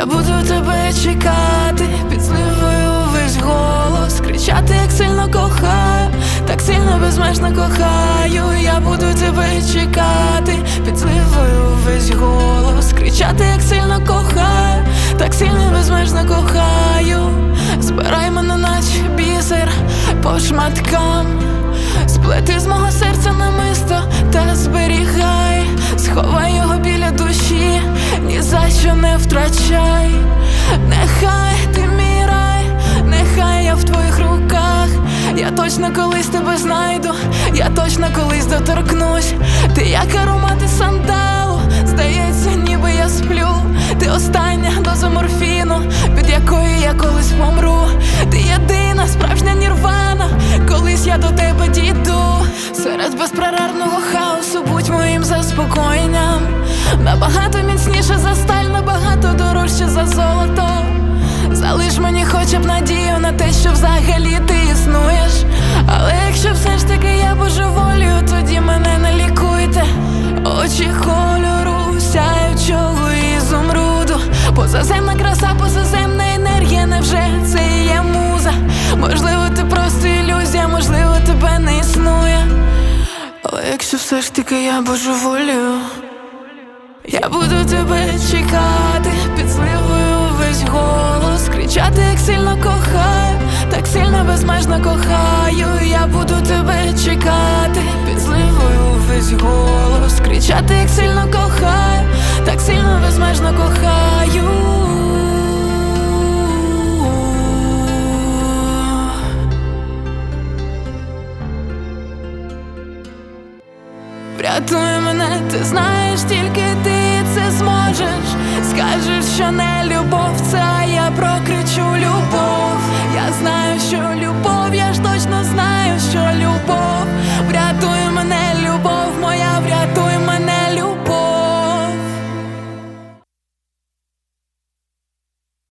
Я буду тебе чекати, під зливою весь голос, кричати, як сильно кохаю, так сильно безмежно кохаю. Я буду тебе чекати, під зливою весь голос, кричати, як сильно кохаю, так сильно безмежно кохаю. Збирай мене, наче бісер по шматкам. Сплети з мого серця втрачай, нехай ти мій рай, нехай я в твоїх руках. Я точно колись тебе знайду, я точно колись доторкнусь. Ти як аромати сандалу, здається, ніби я сплю. Ти остання доза морфіну, під якою я колись помру. Ти єдина справжня нірвана, колись я до тебе дійду. Серед безперервного хаосу Позаземна краса, позаземна енергія, невже це є муза? Можливо, ти просто ілюзія, можливо, тебе не існує. Але якщо все ж таки я божеволію, я буду тебе чекати, під зливою весь голос, кричати, як сильно кохаю, так сильно безмежно кохаю. Я буду тебе чекати, під зливою весь голос, кричати, як сильно кохаю, так сильно безмежно кохаю. Врятуй мене, ти знаєш, тільки ти це зможеш. Скажеш, що не